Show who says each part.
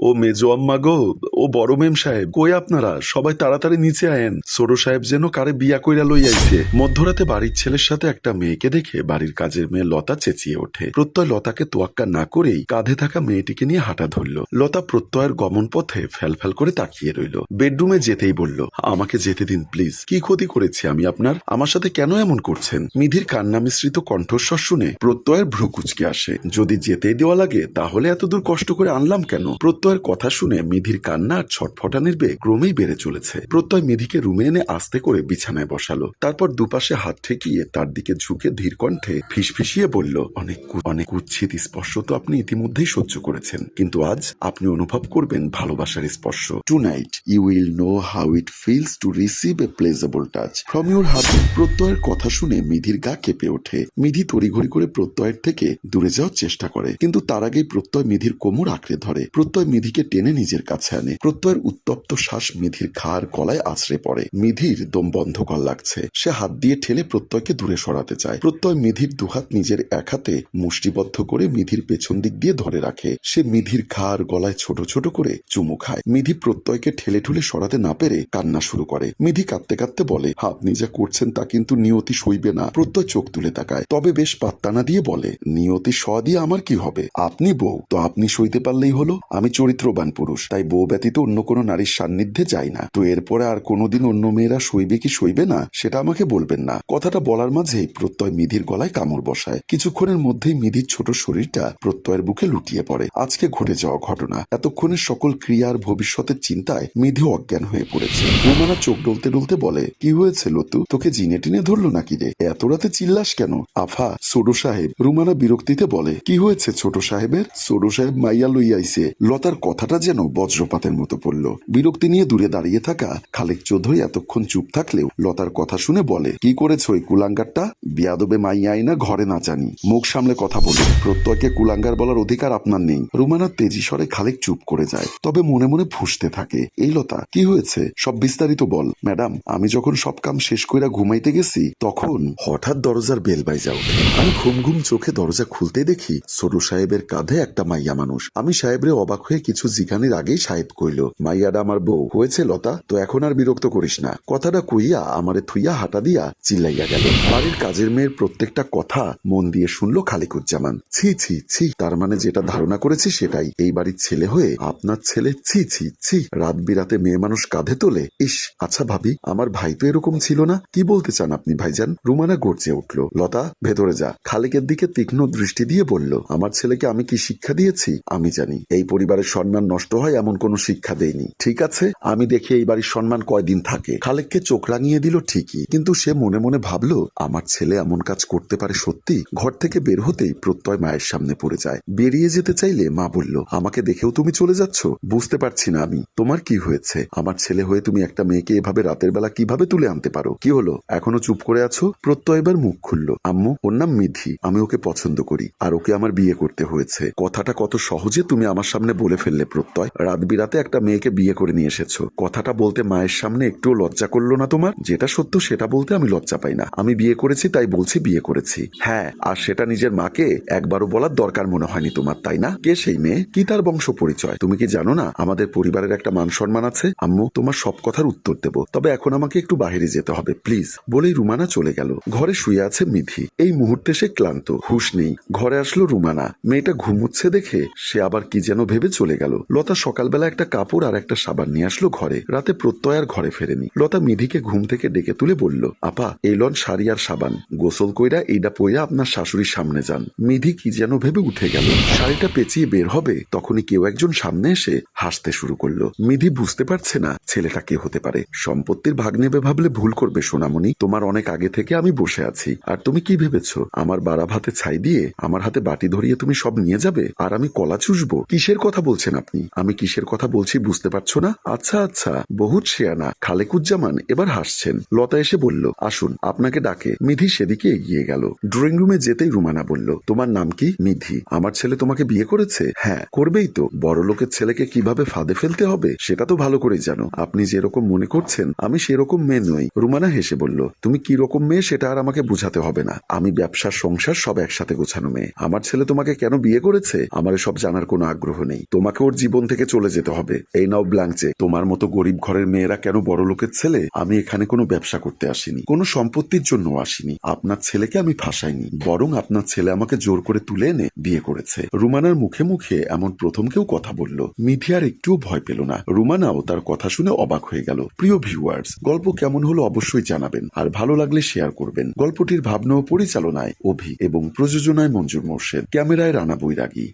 Speaker 1: ও মেজো আম্মা গো ও বড় মেম সাহেব, কই আপনারা? সবাই তাড়াতাড়ি নিচে আয়েন। ছোট সাহেব যেন কারে বিয়া কইরা লই আইছে। মধ্যরাতে বাড়ির ছেলের সাথে একটা মেয়েকে দেখে বাড়ির কাজের মেয়ে লতা চেঁচিয়ে ওঠে। প্রত্যয় লতাকে তোয়াক্কা না করেই কাঁধে থাকা মেয়েটিকে নিয়ে হাঁটা ধরল। লতা প্রত্যয়ের গমন পথে ফ্যাল ফ্যাল করে তাকিয়ে রইল। বেডরুমে যেতেই বলল, আমাকে যেতে দিন, প্লিজ। কি ক্ষতি করেছি আমি আপনার? আমার সাথে কেন এমন করছেন? মিধির কান্না মিশ্রিত কণ্ঠস্বর শুনে প্রত্যয়ের ভ্রু কুচকে আসে। যদি যেতেই দেওয়া লাগে, তাহলে এত দূর কষ্ট করে আনলাম কেন? প্রত্যয়ের কথা শুনে মিধির কান্না আর ছটফটানির বেগ ক্রমেই বেড়ে চলেছে। প্রত্যয় মেধিকে রুমে এনে আস্তে করে বিছানায় বসালো। তারপর দুপাশে হাত ঠেকিয়ে তার দিকে ঝুঁকে ধীর কণ্ঠে ফিসফিসিয়ে বলল, অনেক অনেক উচ্ছিত স্পর্শ তো আপনি ইতিমধ্যেই সহ্য করেছেন। কিন্তু আজ আপনি অনুভব করবেন ভালোবাসার স্পর্শ। Tonight you will know how it feels to receive a pleasurable touch from your হাতে প্রত্যয়ের কথা শুনে মিধির গা কেঁপে ওঠে। মিধি তড়িঘড়ি করে প্রত্যয়ের থেকে দূরে যাওয়ার চেষ্টা করে। কিন্তু তার আগেই প্রত্যয় মিধির কোমর আঁকড়ে ধরে। প্রত্যয় মিধিকে টেনে নিজের কাছে আনে। প্রত্যয়ের উত্তপ্ত শ্বাস মিধির ঘাড় গলায় আছড়ে পড়ে। মিধির দম বন্ধ কর লাগছে। সে হাত দিয়ে ঠেলে প্রত্যয়কে দূরে সরাতে চায়। প্রত্যয় মিধির দুহাত নিজের এক হাতে মুষ্টিবদ্ধ করে মিধির পেছন দিক দিয়ে ধরে রাখে। সে মিধির ঘাড় গলায় ছোট ছোট করে চুমু খায়। মিধি প্রত্যয়কে ঠেলে ঠুলে সরাতে না পেরে কান্না শুরু করে। মিধি কাঁদতে কাঁদতে বলে, আপনি যা করছেন তা কিন্তু নিয়তি সইবে না। প্রত্যয় চোখ তুলে তাকায়। তবে বেশ পাত্তা না দিয়ে বলে, নিয়তি স দিয়ে আমার কি হবে? আপনি বউ, তো আপনি সইতে পারলেই হলো। আমি চরিত্রবান পুরুষ, তাই বউ ব্যতীত অন্য কোনো নারীর সান্নিধ্যে যাই না। তো এরপরে আর কোনোদিন অন্য মেয়েরা সইবে কি সইবে না, সেটা আমাকে বলবেন না। কথাটা বলার মাঝেই প্রত্যয় মিধির গলায় কামড় বসায়। কিছুক্ষণের মধ্যেই মিধির ছোট শরীরটা প্রত্যয়ের বুকে লুটিয়ে পড়ে। আজকে ঘটে যাওয়া ঘটনা। এতক্ষণের সকল ক্রিয়ার ভবিষ্যতের চিন্তায় মিধি অজ্ঞান হয়ে পড়েছে। রুমানা চোখ ডলতে ডলতে বলে, কি হয়েছে লতু? তোকে জিনে টিনে ধরলো নাকি রে? এত রাতে চিল্লাস কেন? আফা, সোডো সাহেব। রুমানা বিরক্তিতে বলে, কি হয়েছে ছোট সাহেবের? সোডো সাহেব মাইয়া লই আইছে লতার কথাটা যেন বজ্রপাতের মতো পড়ল। বিরক্তি নিয়ে দূরে দাঁড়িয়ে থাকা খালেক চৌধুরী এতক্ষণ চুপ থাকলেও লতার কথা শুনে বলে, কি করেছ ওই কুলাঙ্গারটা? বিয়াদবে মাইয়া আইনা ঘরে না জানি। মুখ সামলে কথা বলে। প্রত্যয়কে কুলাঙ্গার বলার অধিকার আপনার নেই। রুমানা তেজি স্বরে খালেক চুপ করে যায়। তবে মনে মনে ফুসতে থাকে। এই লতা, কি হয়েছে? সব বিস্তারিত বল। ম্যাডাম, আমি যখন সব কাম শেষ কইরা ঘুমাইতে গেছি, তখন হঠাৎ দরজার বেল বাইজা ওঠে আমি ঘুম ঘুম চোখে দরজা খুলতে দেখি সরু সাহেবের কাঁধে একটা মাইয়া মানুষ। আমি সাহেবরে অবাক হয়ে কিছু জিগানের আগেই সাহেব কইল মাইয়াডা আমার বউ। হয়েছে লতা, তো এখন আর বিরক্ত করিস না। কথাটা কইয়া আমারে থুইয়া হাঁটা দিয়া চিল্লাইয়া গেল। বাড়ির কাজের মেয়ের প্রত্যেকটা কথা মন দিয়ে শুনলো খালিকুজ্জামান। ছি ছি ছি, তার মানে যেটা ধারণা করেছি সেটাই। এই বাড়ির ছেলে হয়ে আপনার ছেলে ছি ছি ছি, রাত বিরাতে মেয়ে মানুষ কাঁধে তোলে। ইস আচ্ছা ভাবি, আমার ভাই তো এরকম ছিল না? কি বলতে চান আপনি ভাইজান? রুমানা গর্জে উঠল। লতা, ভেতরে যা। খালিকের দিকে তীক্ষ্ণ দৃষ্টি দিয়ে বলল, আমার ছেলেকে আমি কি শিক্ষা দিয়েছি? আমি জানি। এই পরিবারের সম্মান নষ্ট হয় এমন কোনো শিক্ষা দেইনি ঠিক আছে? আমি দেখি এই বাড়ির সম্মান কয়দিন থাকে। খালেককে চোখ রাঙিয়ে দিল ঠিকই। কিন্তু সে মনে মনে ভাবলো, আমার ছেলে এমন কাজ করতে পারে সত্যি? ঘর থেকে বের হতেই প্রত্যয় মায়ের সামনে পড়ে যায়। বেরিয়ে যেতে চাইলে মা বলল, আমাকে দেখেও তুমি চলে যাচ্ছ? বুঝতে পারছি না আমি। তোমার কি হয়েছে? আমার ছেলে হয়ে তুমি একটা মেয়েকে এভাবে রাতের বেলা কীভাবে তুলে আনতে পারো? কি হলো? এখনও চুপ করে আছো? প্রত্যয় এবার মুখ খুললো, আম্মু, ওর নাম মিধি। আমি ওকে পছন্দ করি। আর ওকে আমার বিয়ে করতে হয়েছে। কথাটা কত সহজে তুমি আমার সামনে বলে ফেললে প্রত্যয়। রাত বিরাতে একটা মেয়েকে বিয়ে করে নিয়ে এসেছ। কথাটা বলতে মায়ের সামনে একটুও লজ্জা করল না তোমার? যেটা সত্য সেটা বলতে আমি লজ্জা পাই না। আমি বিয়ে করেছি, তাই বলছি বিয়ে করেছি। হ্যাঁ আর সেটা নিজের মাকে একবারও বলার দরকার মনে হয়নি তোমার, তাই না? কে সেই মেয়ে? কি তার বংশ পরিচয়? তুমি কি জানো না? আমাদের পরিবারের একটা মান সম্মান আছে। আম্মু, তোমার সব কথার উত্তর দেব। তবে এখন আমাকে একটু বাইরে যেতে হবে, প্লিজ। বলেই রুমানা চলে গেল। ঘরে শুয়ে আছে মিধি। এই মুহূর্তে সে ক্লান্ত, হুশ নেই। ঘরে আসলো রুমানা। মেয়েটা ঘুমুচ্ছে দেখে সে আবার কি যেন ভেবে চলে গেল। লতা সকালবেলা একটা কাপড় আর একটা সাবান নিয়ে আসলো ঘরে। রাতে প্রত্যয় আর ঘরে ফেরেনি। লতা মিধিকে ঘুম থেকে ডেকে তুলে বলল, আপা, এই লন শাড়ি আর সাবান। গোসল কইরা এইটা পইরা আপনার শাশুড়ির সামনে যান। মিধি কি যেন ভেবে উঠে গেল। শাড়িটা পেঁচিয়ে বের হবে, তখনই কেউ একজন সামনে এসে হাসতে শুরু করল। মিধি বুঝতে পারছে না ছেলেটা কে হতে পারে। সম্পত্তির ভাগ নেবে ভাবলে ভুল করবে সোনামণি। তোমার অনেক আগে থেকে আমি বসে আছি। আর তুমি কি ভেবেছো? আমার বাড়া ভাতে ছাই দিয়ে আমার হাতে বাটি ধরিয়ে তুমি সব নিয়ে যাবে? আর আমি কলা চুষবো? কিসের কথা বলছেন আপনি? আমি কিসের কথা বলছি বলছি, বুঝতে পারছ না? আচ্ছা আচ্ছা বহুত শেয়ানা, খালেকুজ্জামান এবার হাসছেন। লতা এসে বলল, আসুন, আপনাকে ডাকে। মিধি সেদিকে এগিয়ে গেল। ড্রয়িং রুমে যেতেই রুমানা বলল, তোমার নাম কি? মিধি। আমার ছেলে তোমাকে বিয়ে করেছে? হ্যাঁ করবেই তো। বড় লোকের ছেলেকে কীভাবে ফাঁদে ফেলতে হবে, সেটা তো ভালো করেই জানো। আপনি যেরকম মনে করছেন, আমি সেরকম মেয়ে নই। রুমানা হেসে বলল, তুমি কি রকম মেয়ে সেটা আর আমাকে বোঝাতে হবে না। আমি ব্যবসার সংসার সব একসাথে গোছানো মেয়ে। আমার ছেলে তোমাকে কেন বিয়ে করেছে? আমার সব জানার কোনো আগ্রহ নেই। তোমাকে ওর জীবন থেকে চলে যেতে হবে। এই নাও ব্ল্যাঙ্কচে তোমার মতো গরিব ঘরের মেয়েরা কেন বড় লোকের ছেলে? আমি এখানে কোনো ব্যবসা করতে আসিনি। কোনো সম্পত্তির জন্য আসিনি। আপনার ছেলেকে আমি ফাঁসাইনি। বরং আপনার ছেলে আমাকে জোর করে তুলে এনে বিয়ে করেছে। রুমানার মুখে মুখে এমন প্রথম কেউ কথা বলল। মিথি আর একটুও ভয় পেল না। রুমানাও তার কথা শুনে অবাক হয়ে গেল। প্রিয় ভিউয়ার্স গল্প কেমন হলো অবশ্যই জানাবেন। আর ভালো লাগলে শেয়ার করবেন। গল্পটির ভাবনা ও পরিচালনায় অভি এবং প্রযোজনায় মঞ্জুর মোর্শেদ। ক্যামেরায় রানা বৈরাগী।